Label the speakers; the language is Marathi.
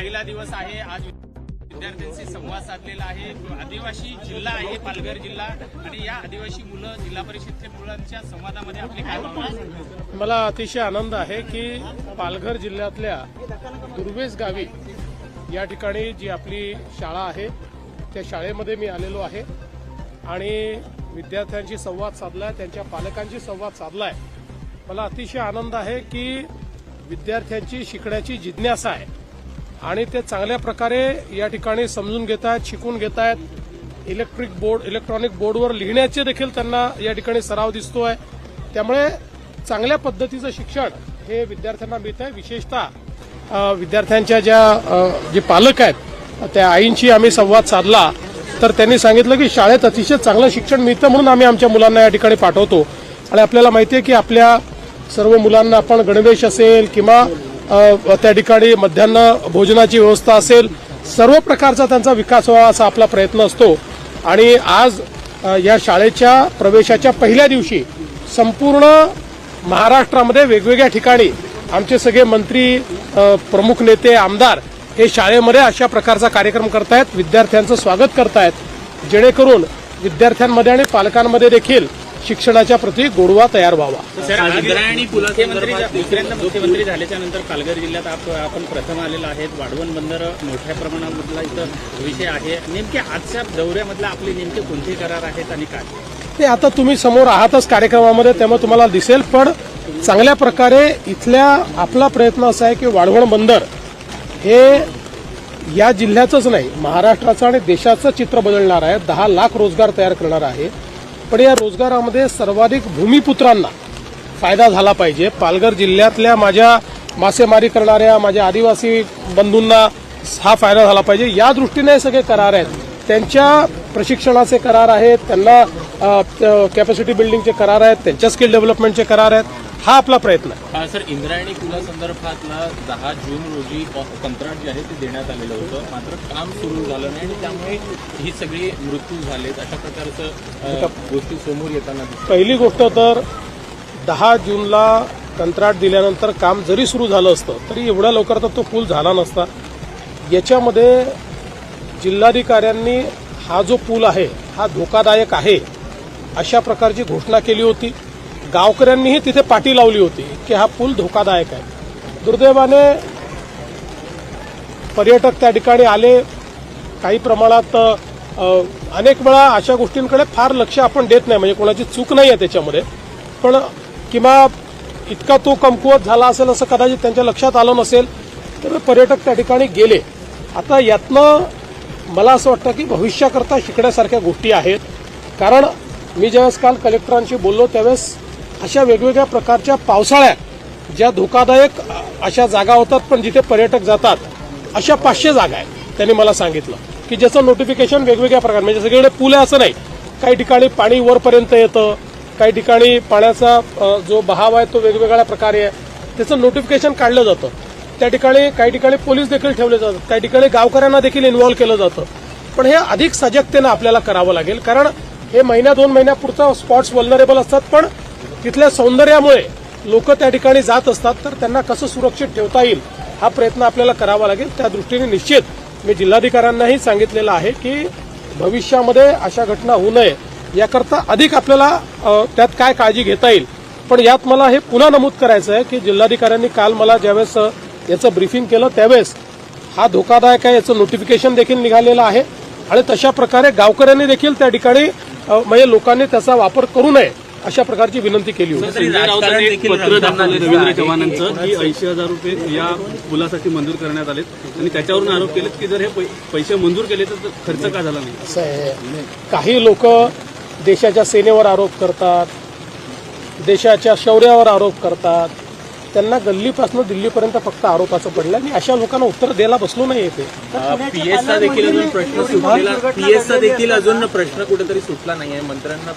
Speaker 1: पहिला दिवस आहे. आज विद्यार्थ्यांशी संवाद साधलेला आहे. आदिवासी जिल्हा आहे पालघर जिल्हा. आणि या आदिवासी मुलं जिल्हा परिषदच्या मुलांच्या संवादामध्ये आपली काय भावना
Speaker 2: मला अतिशय आनंद आहे की पालघर जिल्ह्यातल्या दुर्वेस गावी या ठिकाणी जी आपली शाळा आहे त्या शाळेमध्ये मी आलेलो आहे. आणि विद्यार्थ्यांशी संवाद साधलाय त्यांच्या पालकांशी संवाद साधलाय. मला अतिशय आनंद आहे की विद्यार्थ्यांची शिकण्याची जिज्ञासा आहे. आणि ते चांगल्या प्रकारे या ठिकाणी समजून घेत आहेत शिकून घेत आहेत इलेक्ट्रिक बोर्ड इलेक्ट्रॉनिक बोर्डवर लिहिण्याचे देखील त्यांना या ठिकाणी सराव दिसतो आहे त्यामुळे चांगल्या पद्धतीचं शिक्षण हे विद्यार्थ्यांना मिळत आहे विशेषतः विद्यार्थ्यांच्या ज्या जे पालक आहेत त्या आईंशी आम्ही संवाद साधला तर त्यांनी सांगितलं की शाळेत अतिशय चांगलं शिक्षण मिळतं म्हणून आम्ही आमच्या मुलांना या ठिकाणी पाठवतो. आणि आपल्याला माहिती आहे की आपल्या सर्व मुलांना आपण गणवेश असेल किंवा त्या ठिकाणी मध्यान्ह भोजनाची व्यवस्था असेल सर्व प्रकारचा त्यांचा विकास व्हावा असा आपला प्रयत्न असतो. आणि आज या शाळेच्या प्रवेशाच्या पहिल्या दिवशी संपूर्ण महाराष्ट्रामध्ये वेगवेगळ्या ठिकाणी आमचे सगळे मंत्री प्रमुख नेते आमदार हे शाळेमध्ये अशा प्रकारचा कार्यक्रम करतायत विद्यार्थ्यांचं स्वागत करतायत. जेणेकरून विद्यार्थ्यांमध्ये आणि पालकांमध्ये देखील शिक्षणाच्या प्रती गोडवा तयार व्हावा.
Speaker 1: मुख्यमंत्री दुसऱ्यांदा मुख्यमंत्री झाल्याच्यानंतर पालघर जिल्ह्यात आप- आपण प्रथम आलेलो आहेत. वाढवण बंदर मोठ्या प्रमाणामधला इथं विषय आहे. नेमके आजच्या दौऱ्यामधला आपले नेमके कोणते करार आहेत आणि काय?
Speaker 2: ते आता तुम्ही समोर आहातच कार्यक्रमामध्ये त्यामुळे तुम्हाला दिसेल पण चांगल्या प्रकारे इथल्या आपला प्रयत्न असा आहे की वाढवण बंदर हे या जिल्ह्याचंच नाही महाराष्ट्राचं आणि देशाचं चित्र बदलणार आहे. दहा लाख रोजगार तयार करणार आहे. पण या रोजगारामध्ये सर्वाधिक भूमिपुत्रांना फायदा झाला पाहिजे. पालघर जिल्ह्यातल्या माझ्या मासेमारी करणाऱ्या माझ्या आदिवासी बंधूंना हा फायदा झाला पाहिजे. या दृष्टीने सगळे करार आहेत. त्यांच्या प्रशिक्षणाचे करार आहेत त्यांना कॅपॅसिटी बिल्डिंगचे करार आहेत त्यांच्या स्किल डेव्हलपमेंटचे करार आहेत. हा आपला प्रयत्न आहे.
Speaker 3: सर इंद्रायणी पुलासंदर्भातला दहा जून रोजी कंत्राट जे आहे ते देण्यात आलेलं होतं. मात्र काम सुरू झालं नाही आणि त्यामुळे ही सगळी मृत्यू झालेत. अशा प्रकारचं अ, गोष्टी समोर येताना दिसतात.
Speaker 2: पहिली गोष्ट तर दहा जूनला कंत्राट दिल्यानंतर काम जरी सुरू झालं असतं तरी एवढ्या लवकर तर तो पूल झाला नसता. याच्यामध्ये जिल्हाधिकाऱ्यांनी हा जो पूल आहे हा धोकादायक आहे अशा प्रकारची घोषणा केली होती. गावकऱ्यांनीही तिथे पाठी लावली होती की हा पूल धोकादायक आहे. दुर्दैवाने पर्यटक त्या ठिकाणी आले. काही प्रमाणात अनेक वेळा अशा गोष्टींकडे फार लक्ष आपण देत नाही. म्हणजे कोणाची चूक नाही आहे त्याच्यामध्ये. पण किंवा इतका तो कमकुवत झाला असेल असं कदाचित त्यांच्या लक्षात आलं नसेल तर पर्यटक त्या ठिकाणी गेले. आता यातनं मला असं वाटतं की भविष्याकरता शिकण्यासारख्या गोष्टी आहेत. कारण मी ज्यावेळेस काल कलेक्टरांशी बोललो त्यावेळेस अशा वेगवेगळ्या प्रकारच्या पावसाळ्यात ज्या धोकादायक अशा जागा होतात पण जिथे पर्यटक जातात अशा पाचशे जागा आहेत. त्यांनी मला सांगितलं की ज्याचं नोटिफिकेशन वेगवेगळ्या प्रकार म्हणजे सगळीकडे पूल आहे असं नाही. काही ठिकाणी पाणी वरपर्यंत येतं काही ठिकाणी पाण्याचा जो बहाव आहे तो वेगवेगळ्या प्रकारे आहे. त्याचं नोटिफिकेशन काढलं जातं. त्या ठिकाणी काही ठिकाणी पोलीस देखील ठेवले जातात. काही ठिकाणी गावकऱ्यांना देखील इन्व्हॉल्व्ह केलं जातं. पण हे अधिक सजगतेनं आपल्याला करावं लागेल. कारण हे महिन्या दोन महिन्यापुरतं स्पॉट्स वल्नरेबल असतात पण तिथल्या सौंदर्यामुळे लोक त्या ठिकाणी जात असतात तर त्यांना कसं सुरक्षित ठेवता येईल हा प्रयत्न आपल्याला करावा लागेल. त्या दृष्टीने निश्चित मी जिल्हाधिकाऱ्यांनाही सांगितलेलं आहे की भविष्यामध्ये अशा घटना होऊ नये याकरता अधिक आपल्याला त्यात काय काळजी घेता येईल. पण यात मला हे पुन्हा नमूद करायचं आहे की जिल्हाधिकाऱ्यांनी काल मला ज्यावेळेस याचं ब्रीफिंग केलं त्यावेळेस हा धोकादायक आहे याचं नोटिफिकेशन देखील निघालेलं आहे. आणि तशा प्रकारे गावकऱ्यांनी देखील त्या ठिकाणी म्हणजे लोकांनी त्याचा वापर करू नये. अशा प्रकारची विनंती केली होती.
Speaker 4: पत्र दाखवले रवींद्र चव्हाणांचं. की ऐंशी हजार रुपये या पुलासाठी मंजूर करण्यात आलेत. आणि त्याच्यावरून आरोप केलेत की जर हे पैसे मंजूर केले तर खर्च का झाला नाही?
Speaker 2: असं आहे. काही लोक देशाच्या सेनेवर आरोप करतात देशाच्या शौर्यावर आरोप करतात. त्यांना गल्लीपासून दिल्लीपर्यंत फक्त आरोपाचं पडलं आणि अशा लोकांना उत्तर द्यायला बसलो नाही येते
Speaker 3: पीएसचा देखील अजून प्रश्न सुटलेला पीएसचा देखील अजून प्रश्न कुठेतरी सुटला नाहीये. मंत्र्यांना